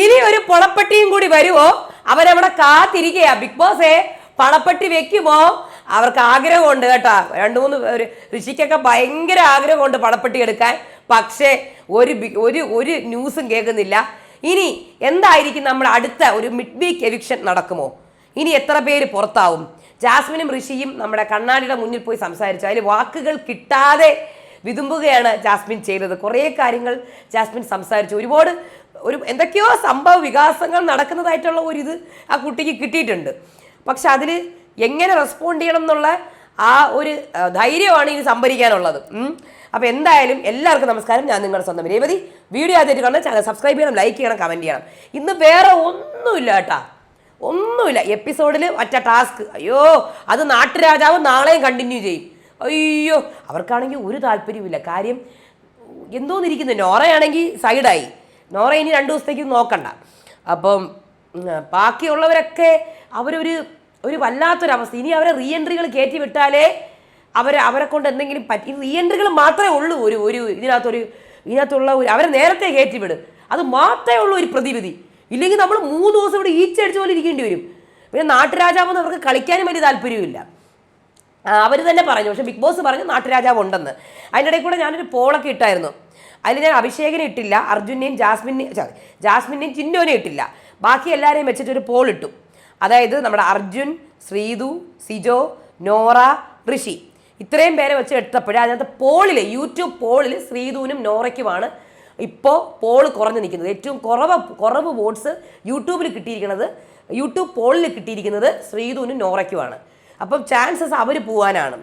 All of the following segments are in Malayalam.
ഇനി ഒരു പൊളപ്പെട്ടിയും കൂടി വരുമോ അവരവിടെ കാത്തിരിക്കയാ. ബിഗ് ബോസേ പണപ്പെട്ടി വെക്കുമോ? അവർക്ക് ആഗ്രഹമുണ്ട് കേട്ടോ. രണ്ട് മൂന്ന് ഒരു ഋഷിക്കൊക്കെ ഭയങ്കര ആഗ്രഹമുണ്ട് പണപ്പെട്ടി എടുക്കാൻ. പക്ഷേ ഒരു ഒരു ഒരു ന്യൂസും കേൾക്കുന്നില്ല. ഇനി എന്തായിരിക്കും നമ്മൾ അടുത്ത ഒരു മിഡ് വീക്ക് എവിക്ഷൻ നടക്കുമോ? ഇനി എത്ര പേര് പുറത്താവും? ജാസ്മിനും ഋഷിയും നമ്മുടെ കണ്ണാടിയുടെ മുന്നിൽ പോയി സംസാരിച്ചു. അതിൽ വാക്കുകൾ കിട്ടാതെ വിതുമ്പുകയാണ് ജാസ്മിൻ ചെയ്തത്. കുറേ കാര്യങ്ങൾ ജാസ്മിൻ സംസാരിച്ചു. ഒരുപാട് ഒരു എന്തൊക്കെയോ സംഭവ വികാസങ്ങൾ നടക്കുന്നതായിട്ടുള്ള ഒരു ഇത് ആ കുട്ടിക്ക് കിട്ടിയിട്ടുണ്ട്. പക്ഷെ അതിൽ എങ്ങനെ റെസ്പോണ്ട് ചെയ്യണം എന്നുള്ള ആ ഒരു ധൈര്യമാണ് ഇനി സംഭരിക്കാനുള്ളത്. അപ്പോൾ എന്തായാലും എല്ലാവർക്കും നമസ്കാരം. ഞാൻ നിങ്ങളുടെ സ്വന്തം രേവതി. വീഡിയോ ആദ്യമായിട്ട് കാണാൻ ചാനൽ സബ്സ്ക്രൈബ് ചെയ്യണം ലൈക്ക് ചെയ്യണം കമന്റ് ചെയ്യണം. ഇന്ന് വേറെ ഒന്നുമില്ല കേട്ടാ. ഒന്നുമില്ല. എപ്പിസോഡിൽ ഒറ്റ ടാസ്ക് അയ്യോ അത് നാട്ടുരാജാവ് നാളെയും കണ്ടിന്യൂ ചെയ്യും. അയ്യോ അവർക്കാണെങ്കിൽ ഒരു താല്പര്യവുമില്ല. കാര്യം എന്തോന്നിരിക്കുന്നു? നോറയാണെങ്കിൽ സൈഡായി നോറ ഇനി രണ്ട് ദിവസത്തേക്ക് നോക്കണ്ട. അപ്പം ബാക്കിയുള്ളവരൊക്കെ അവരൊരു ഒരു വല്ലാത്തൊരവസ്ഥ. ഇനി അവരെ റീ എൻട്രികൾ കയറ്റി വിട്ടാലേ അവരെ അവരെ കൊണ്ട് എന്തെങ്കിലും പറ്റി. റീ എൻട്രികൾ മാത്രമേ ഉള്ളൂ ഒരു ഒരു ഇതിനകത്തൊരു ഇതിനകത്തുള്ള ഒരു അവരെ നേരത്തെ കയറ്റി വിടും. അത് മാത്രമേ ഉള്ളൂ ഒരു പ്രതിവിധി. ഇല്ലെങ്കിൽ നമ്മൾ മൂന്ന് ദിവസം ഇവിടെ ഈച്ചടിച്ച് പോലെ ഇരിക്കേണ്ടി വരും. പിന്നെ നാട്ടുരാജാവെന്ന് അവർക്ക് കളിക്കാനും വലിയ താല്പര്യമില്ല അവർ തന്നെ പറഞ്ഞു. പക്ഷേ ബിഗ് ബോസ് പറഞ്ഞു നാട്ടുരാജാവ് ഉണ്ടെന്ന്. അതിന്റെ ഇടയിൽ കൂടെ ഞാനൊരു പോളൊക്കെ ഇട്ടായിരുന്നു. അതിൽ ഞാൻ അഭിഷേകനെ ഇട്ടില്ല അർജുനെയും ജാസ്മിനെ സോറി ജാസ്മിനെയും ചിന്നോനെ ഇട്ടില്ല. ബാക്കി എല്ലാവരെയും വെച്ചിട്ട് ഒരു പോൾ ഇട്ടു. അതായത് നമ്മുടെ അർജുൻ ശ്രീതു സിജോ നോറ ഋഷി. ഇത്രയും പേരെ വെച്ച് എടുത്തപ്പോഴേ അതിനകത്ത് പോളിൽ യൂട്യൂബ് പോളിൽ ശ്രീതുവിനും നോറയ്ക്കുമാണ് ഇപ്പോൾ പോൾ കുറഞ്ഞു നിൽക്കുന്നത്. ഏറ്റവും കുറവ് കുറവ് വോട്ട്സ് യൂട്യൂബിൽ കിട്ടിയിരിക്കുന്നത് യൂട്യൂബ് പോളിൽ കിട്ടിയിരിക്കുന്നത് ശ്രീതുവിനും നോറയ്ക്കുമാണ്. അപ്പം ചാൻസസ് അവർ പോവാനാണ്.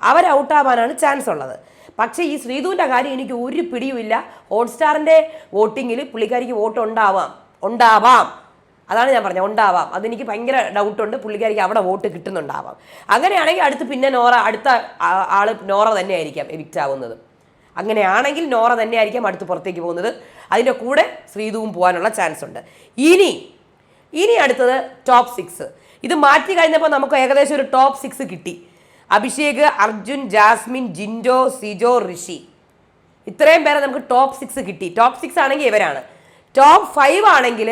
അവർ ഔട്ടാവാനാണ് ചാൻസ് ഉള്ളത്. പക്ഷേ ഈ ശ്രീധുവിന്റെ കാര്യം എനിക്ക് ഒരു പിടിയുമില്ല. ഹോട്ട്സ്റ്റാറിന്റെ വോട്ടിങ്ങിൽ പുള്ളിക്കാരിക്ക് വോട്ട് ഉണ്ടാവാം. ഉണ്ടാവാം. അതാണ് ഞാൻ പറഞ്ഞത്. ഉണ്ടാവാം. അതെനിക്ക് ഭയങ്കര ഡൗട്ടുണ്ട് പുള്ളിക്കാരിക്ക് അവിടെ വോട്ട് കിട്ടുന്നുണ്ടാവാം. അങ്ങനെയാണെങ്കിൽ അടുത്ത് പിന്നെ നോറ അടുത്ത ആൾ നോറ തന്നെ ആയിരിക്കാം എവിക്റ്റ് ആവുന്നത്. അങ്ങനെയാണെങ്കിൽ നോറ തന്നെ ആയിരിക്കാം അടുത്ത് പുറത്തേക്ക് പോകുന്നത്. അതിന്റെ കൂടെ ശ്രീധുവും പോകാനുള്ള ചാൻസ് ഉണ്ട്. ഇനി ഇനി അടുത്തത് ടോപ്പ് സിക്സ് ഇത് മാറ്റി കഴിഞ്ഞപ്പോൾ നമുക്ക് ഏകദേശം ഒരു ടോപ്പ് സിക്സ് കിട്ടി. അഭിഷേക് അർജുൻ ജാസ്മിൻ ജിൻഡോ സിജോ ഋഷി. ഇത്രയും പേരെ നമുക്ക് ടോപ്പ് സിക്സ് കിട്ടി. ടോപ്പ് സിക്സ് ആണെങ്കിൽ ഇവരാണ്. ടോപ്പ് ഫൈവ് ആണെങ്കിൽ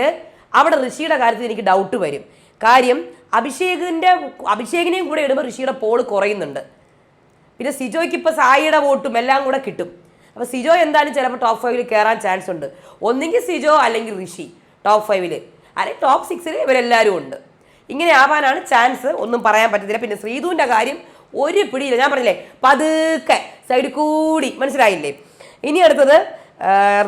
അവിടെ ഋഷിയുടെ കാര്യത്തിൽ എനിക്ക് ഡൗട്ട് വരും. കാര്യം അഭിഷേകിന്റെ അഭിഷേകിനെയും കൂടെ ഇടുമ്പോൾ ഋഷിയുടെ പോൾ കുറയുന്നുണ്ട്. പിന്നെ സിജോയ്ക്ക് ഇപ്പോൾ സായിയുടെ വോട്ടും എല്ലാം കൂടെ കിട്ടും. അപ്പോൾ സിജോ എന്തായാലും ചിലപ്പോൾ ടോപ്പ് ഫൈവിൽ കയറാൻ ചാൻസ് ഉണ്ട്. ഒന്നെങ്കിൽ സിജോ അല്ലെങ്കിൽ ഋഷി ടോപ്പ് ഫൈവിൽ അല്ലെങ്കിൽ ടോപ്പ് സിക്സിൽ ഇവരെല്ലാവരും ഉണ്ട്. ഇങ്ങനെ ആവാനാണ് ചാൻസ് ഒന്നും പറയാൻ പറ്റത്തില്ല. പിന്നെ ശ്രീധുവിന്റെ കാര്യം ഒരു പിടിയില്ല. ഞാൻ പറഞ്ഞില്ലേ പതുക്കെ സൈഡ് കൂടി. മനസ്സിലായില്ലേ? ഇനി അടുത്തത്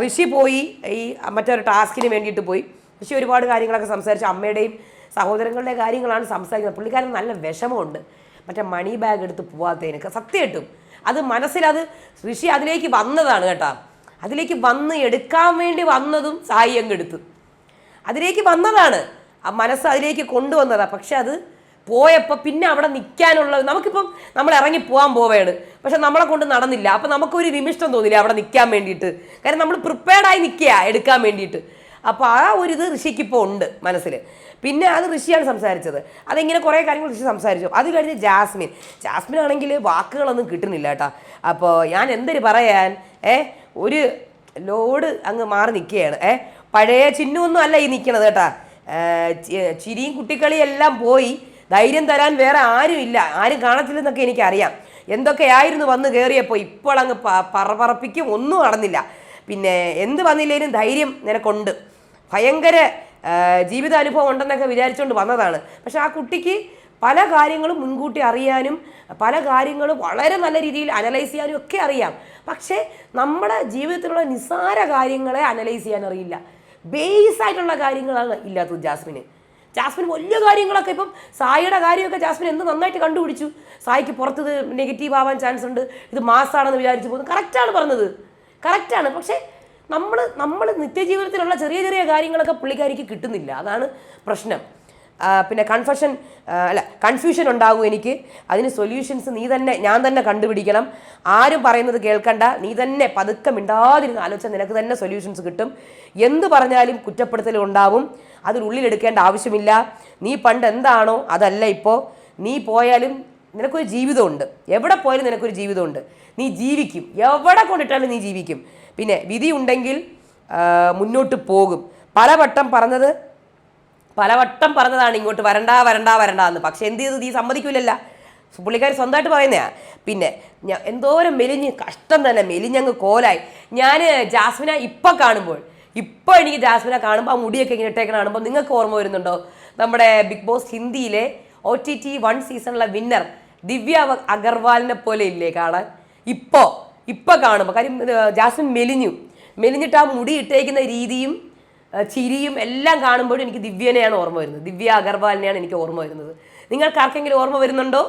ഋഷി പോയി ഈ മറ്റൊരു ടാസ്കിന് വേണ്ടിയിട്ട് പോയി. ഋഷി ഒരുപാട് കാര്യങ്ങളൊക്കെ സംസാരിച്ചു. അമ്മയുടെയും സഹോദരങ്ങളുടെ കാര്യങ്ങളാണ് സംസാരിക്കുന്നത്. പുള്ളിക്കാരൻ നല്ല വിഷമമുണ്ട്. മറ്റേ മണി ബാഗ് എടുത്ത് പോവാത്തതിനൊക്കെ സത്യം കിട്ടും അത് മനസ്സിലത് ഋഷി അതിലേക്ക് വന്നതാണ് കേട്ടോ. അതിലേക്ക് വന്ന് എടുക്കാൻ വേണ്ടി വന്നതും സായി അങ്ങ് എടുത്തു. അതിലേക്ക് വന്നതാണ്. ആ മനസ്സ് അതിലേക്ക് കൊണ്ടുവന്നതാണ് പക്ഷെ അത് പോയപ്പോൾ പിന്നെ അവിടെ നിൽക്കാനുള്ള നമുക്കിപ്പം നമ്മൾ ഇറങ്ങി പോകാൻ പോവുകയാണ് പക്ഷെ നമ്മളെ കൊണ്ട് നടന്നില്ല. അപ്പം നമുക്കൊരു നിമിഷം തോന്നില്ല അവിടെ നിൽക്കാൻ വേണ്ടിയിട്ട്. കാരണം നമ്മൾ പ്രിപ്പയർഡായി നിൽക്കുക എടുക്കാൻ വേണ്ടിയിട്ട്. അപ്പോൾ ആ ഒരു ഇത് ഋഷിക്ക് ഇപ്പോൾ ഉണ്ട് മനസ്സിൽ പിന്നെ അത് ഋഷിയാണ് സംസാരിച്ചത്. അതിങ്ങനെ കുറേ കാര്യങ്ങൾ ഋഷി സംസാരിച്ചു. അത് കഴിഞ്ഞ് ജാസ്മിൻ. ജാസ്മിൻ ആണെങ്കിൽ വാക്കുകളൊന്നും കിട്ടുന്നില്ല കേട്ടോ. അപ്പോൾ ഞാൻ എന്തൊരു പറയാൻ? ഏ ഒരു ലോഡ് അങ്ങ് മാറി നിൽക്കുകയാണ് ഏ പഴയ ചിഹ്നമൊന്നും അല്ല ഈ നിൽക്കണത് കേട്ടാ. ചിരിയും കുട്ടിക്കളിയും എല്ലാം പോയി. ധൈര്യം തരാൻ വേറെ ആരും ഇല്ല. ആരും കാണത്തില്ലെന്നൊക്കെ എനിക്കറിയാം. എന്തൊക്കെയായിരുന്നു വന്ന് കയറിയപ്പോൾ ഇപ്പോൾ അങ്ങ് പറപറപ്പിക്കും. ഒന്നും നടന്നില്ല. പിന്നെ എന്ത് വന്നില്ലേലും ധൈര്യം നിനക്കുണ്ട്. ഭയങ്കര ജീവിത ജീവിതാനുഭവം ഉണ്ടെന്നൊക്കെ വിചാരിച്ചുകൊണ്ട് വന്നതാണ്. പക്ഷെ ആ കുട്ടിക്ക് പല കാര്യങ്ങളും മുൻകൂട്ടി അറിയാനും പല കാര്യങ്ങളും വളരെ നല്ല രീതിയിൽ അനലൈസ് ചെയ്യാനും ഒക്കെ അറിയാം. പക്ഷേ നമ്മുടെ ജീവിതത്തിലുള്ള നിസ്സാര കാര്യങ്ങളെ അനലൈസ് ചെയ്യാൻ അറിയില്ല. ബേസ് ആയിട്ടുള്ള കാര്യങ്ങളാണ് ഇല്ലാത്തത് ജാസ്മിന്. ജാസ്മിൻ വലിയ കാര്യങ്ങളൊക്കെ ഇപ്പം സായിയുടെ കാര്യമൊക്കെ ജാസ്മിൻ എന്ത് നന്നായിട്ട് കണ്ടുപിടിച്ചു? സായിക്ക് പുറത്ത് നെഗറ്റീവ് ആവാൻ ചാൻസ് ഉണ്ട്. ഇത് മാസാണെന്ന് വിചാരിച്ചു പോകുന്നു. കറക്റ്റാണ് പറഞ്ഞത്. കറക്റ്റാണ് പക്ഷേ നമ്മൾ നമ്മൾ നിത്യജീവിതത്തിലുള്ള ചെറിയ ചെറിയ കാര്യങ്ങളൊക്കെ പുള്ളിക്കാരിക്ക് കിട്ടുന്നില്ല. അതാണ് പ്രശ്നം. പിന്നെ കൺഫഷൻ അല്ല കൺഫ്യൂഷൻ ഉണ്ടാകും എനിക്ക്. അതിന് സൊല്യൂഷൻസ് നീ തന്നെ ഞാൻ തന്നെ കണ്ടുപിടിക്കണം. ആരും പറയുന്നത് കേൾക്കണ്ട. നീ തന്നെ പതുക്കെ മിണ്ടാതിരുന്ന് ആലോചിച്ചാൽ നിനക്ക് തന്നെ സൊല്യൂഷൻസ് കിട്ടും. എന്ത് പറഞ്ഞാലും കുറ്റപ്പെടുത്തൽ ഉണ്ടാവും. അതിനുള്ളിലെടുക്കേണ്ട ആവശ്യമില്ല. നീ പണ്ട് എന്താണോ അതല്ല ഇപ്പോൾ നീ പോയാലും നിനക്കൊരു ജീവിതമുണ്ട്. എവിടെ പോയാലും നിനക്കൊരു ജീവിതമുണ്ട്. നീ ജീവിക്കും. എവിടെ കൊണ്ടിട്ടാലും നീ ജീവിക്കും. പിന്നെ വിധി ഉണ്ടെങ്കിൽ മുന്നോട്ട് പോകും. പലവട്ടം പറഞ്ഞത് പലവട്ടം പറഞ്ഞതാണ് ഇങ്ങോട്ട് വരണ്ട വരണ്ട വരണ്ട എന്ന് പക്ഷെ എന്ത് ചെയ്തു? നീ സമ്മതിക്കൂലല്ല. പുള്ളിക്കാർ സ്വന്തമായിട്ട് പറയുന്നതാ പിന്നെ ഞാൻ എന്തോരം മെലിഞ്ഞ് കഷ്ടം തന്നെ മെലിഞ്ഞങ്ങ് കോലായി. ഞാൻ ജാസ്മിന ഇപ്പം കാണുമ്പോൾ ഇപ്പോൾ എനിക്ക് ജാസ്മിന കാണുമ്പോൾ ആ മുടിയൊക്കെ ഇങ്ങനെ ഇട്ടേക്കണ കാണുമ്പോൾ നിങ്ങൾക്ക് ഓർമ്മ വരുന്നുണ്ടോ? നമ്മുടെ ബിഗ് ബോസ് ഹിന്ദിയിലെ ഒ ടി ടി വൺ സീസണിലെ വിന്നർ ദിവ്യ അഗർവാളിനെ പോലെ ഇല്ലേ കാണാൻ? ഇപ്പോൾ ഇപ്പോൾ കാണുമ്പോൾ കാര്യം ജാസ്മിൻ മെലിഞ്ഞു. മെലിഞ്ഞിട്ട് ആ മുടി ഇട്ടേക്കുന്ന രീതിയും ചിരിയും എല്ലാം കാണുമ്പോഴും എനിക്ക് ദിവ്യനെയാണ് ഓർമ്മ വരുന്നത്. ദിവ്യ അഗർവാലിനെയാണ് എനിക്ക് ഓർമ്മ വരുന്നത്. നിങ്ങൾക്ക് ആർക്കെങ്കിലും ഓർമ്മ വരുന്നുണ്ടോ?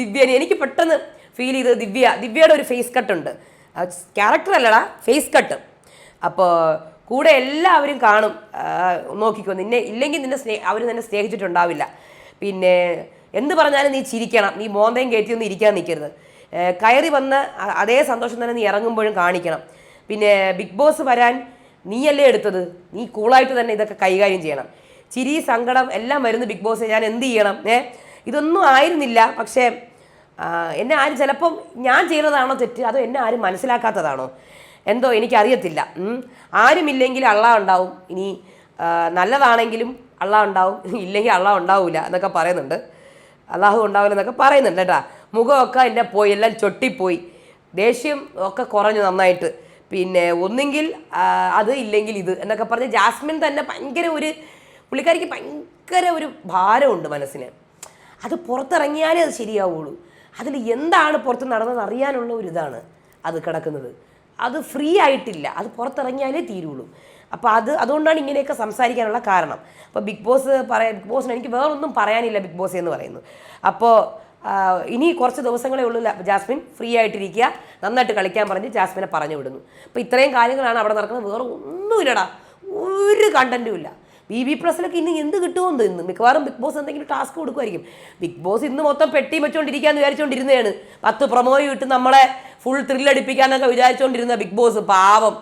ദിവ്യനെ. എനിക്ക് പെട്ടെന്ന് ഫീൽ ചെയ്തത് ദിവ്യ. ദിവ്യയുടെ ഒരു ഫേസ് കട്ട് ഉണ്ട്. ക്യാരക്ടർ അല്ലടാ ഫേസ് കട്ട് അപ്പോൾ കൂടെ എല്ലാവരും കാണും. നോക്കിക്കോ നിന്നെ ഇല്ലെങ്കിൽ നിന്നെ സ്നേ അവർ നിന്നെ സ്നേഹിച്ചിട്ടുണ്ടാവില്ല. പിന്നെ എന്ത് പറഞ്ഞാലും നീ ചിരിക്കണം. നീ മോന്തയും കയറ്റിയൊന്നും ഇരിക്കാൻ നിൽക്കരുത് കയറി വന്ന് അതേ സന്തോഷം തന്നെ നീ ഇറങ്ങുമ്പോഴും കാണിക്കണം. പിന്നെ ബിഗ് ബോസ് വരാൻ നീയല്ലേ എടുത്തത്? നീ കൂളായിട്ട് തന്നെ ഇതൊക്കെ കൈകാര്യം ചെയ്യണം. ചിരി സങ്കടം എല്ലാം വരുന്ന ബിഗ് ബോസ് ഞാൻ എന്ത് ചെയ്യണം? ഏ? ഇതൊന്നും ആയിരുന്നില്ല. പക്ഷേ എന്നെ ആരും ചിലപ്പം ഞാൻ ചെയ്യുന്നതാണോ തെറ്റ്? അതോ എന്നെ ആരും മനസ്സിലാക്കാത്തതാണോ? എന്തോ എനിക്കറിയത്തില്ല. ആരുമില്ലെങ്കിൽ അള്ള ഉണ്ടാവും. ഇനി നല്ലതാണെങ്കിലും അള്ള ഉണ്ടാവും. ഇല്ലെങ്കിൽ അള്ള ഉണ്ടാവില്ല എന്നൊക്കെ പറയുന്നുണ്ട്. അള്ളാഹു ഉണ്ടാവില്ല എന്നൊക്കെ പറയുന്നുണ്ട് കേട്ടാ. മുഖമൊക്കെ എന്റെ പോയി എല്ലാം ചൊട്ടിപ്പോയി. ദേഷ്യം ഒക്കെ കുറഞ്ഞു നന്നായിട്ട്. പിന്നെ ഒന്നെങ്കിൽ അത് ഇല്ലെങ്കിൽ ഇത് എന്നൊക്കെ പറഞ്ഞ് ജാസ്മിൻ തന്നെ ഭയങ്കര ഒരു പുള്ളിക്കാരിക്ക് ഭയങ്കര ഒരു ഭാരമുണ്ട് മനസ്സിന്. അത് പുറത്തിറങ്ങിയാലേ അത് ശരിയാവുള്ളൂ. അതിൽ എന്താണ് പുറത്ത് നടന്നത് അറിയാനുള്ള ഒരു ഇതാണ് അത് കിടക്കുന്നത്. അത് ഫ്രീ ആയിട്ടില്ല. അത് പുറത്തിറങ്ങിയാലേ തീരുള്ളൂ. അപ്പോൾ അത് അതുകൊണ്ടാണ് ഇങ്ങനെയൊക്കെ സംസാരിക്കാനുള്ള കാരണം. അപ്പോൾ ബിഗ് ബോസ് പറയാൻ ബിഗ് ബോസിന് എനിക്ക് വേറൊന്നും പറയാനില്ല ബിഗ് ബോസ് എന്ന് പറയുന്നു അപ്പോൾ ഇനി കുറച്ച് ദിവസങ്ങളേ ഉള്ളൂ ജാസ്മിൻ ഫ്രീ ആയിട്ടിരിക്കുക. നന്നായിട്ട് കളിക്കാൻ പറഞ്ഞ് ജാസ്മിനെ പറഞ്ഞു വിടുന്നു. അപ്പോൾ ഇത്രയും കാര്യങ്ങളാണ് അവിടെ നടക്കുന്നത്. വേറെ ഒന്നുമില്ലടാ. ഒരു കണ്ടന്റും ഇല്ല. ബി ബി പ്ലസിലൊക്കെ ഇന്ന് എന്ത് കിട്ടുമെന്ന് ഇന്ന് മിക്കവാറും ബിഗ് ബോസ് എന്തെങ്കിലും ടാസ്ക് കൊടുക്കുമായിരിക്കും. ബിഗ് ബോസ് ഇന്ന് മൊത്തം പെട്ടി വെച്ചുകൊണ്ടിരിക്കാന്ന് വിചാരിച്ചുകൊണ്ടിരുന്നതാണ് പത്ത് പ്രൊമോയും ഇട്ട് നമ്മളെ ഫുൾ ത്രില്ലടിപ്പിക്കാന്നൊക്കെ വിചാരിച്ചുകൊണ്ടിരുന്ന ബിഗ് ബോസ്. പാവം.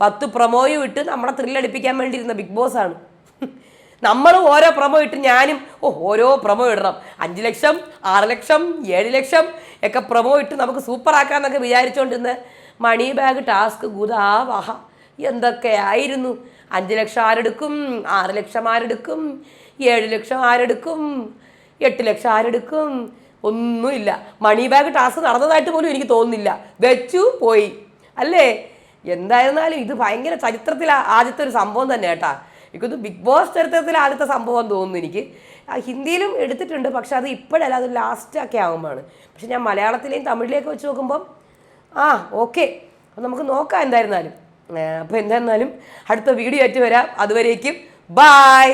പത്ത് പ്രൊമോയും ഇട്ട് നമ്മളെ ത്രില്ലടിപ്പിക്കാൻ വേണ്ടിയിരുന്ന ബിഗ് ബോസ് ആണ് നമ്മൾ ഓരോ പ്രമോ ഇട്ട് ഞാനും ഓ ഓരോ പ്രമോ ഇടണം. അഞ്ച് ലക്ഷം ആറ് ലക്ഷം ഏഴ് ലക്ഷം ഒക്കെ പ്രമോ ഇട്ട് നമുക്ക് സൂപ്പർ ആക്കാന്നൊക്കെ വിചാരിച്ചുകൊണ്ടിരുന്ന മണി ബാഗ് ടാസ്ക് ഗുദാവഹ എന്തൊക്കെയായിരുന്നു അഞ്ച് ലക്ഷം ആരെടുക്കും? ആറ് ലക്ഷം ആരെടുക്കും? ഏഴ് ലക്ഷം ആരെടുക്കും? എട്ട് ലക്ഷം ആരെടുക്കും? ഒന്നുമില്ല. മണി ബാഗ് ടാസ്ക് നടന്നതായിട്ട് പോലും എനിക്ക് തോന്നുന്നില്ല. വെച്ചു പോയി. അല്ലേ? എന്തായിരുന്നാലും ഇത് ഭയങ്കര ചരിത്രത്തിൽ ആദ്യത്തെ ഒരു സംഭവം തന്നെ കേട്ടാ. എനിക്കൊന്ന് ബിഗ് ബോസ് ചരിത്രത്തിൽ ആദ്യത്തെ സംഭവം തോന്നുന്നു എനിക്ക്. ഹിന്ദിയിലും എടുത്തിട്ടുണ്ട് പക്ഷെ അത് ഇപ്പോഴല്ല അത് ലാസ്റ്റൊക്കെ ആകുമ്പോഴാണ് പക്ഷെ ഞാൻ മലയാളത്തിലെയും തമിഴിലേക്ക് വെച്ച് നോക്കുമ്പം ആ ഓക്കെ അപ്പം നമുക്ക് നോക്കാം എന്തായിരുന്നാലും. അപ്പോൾ എന്തായിരുന്നാലും അടുത്ത വീഡിയോ ആയിട്ട് വരാം. അതുവരേക്കും ബായ്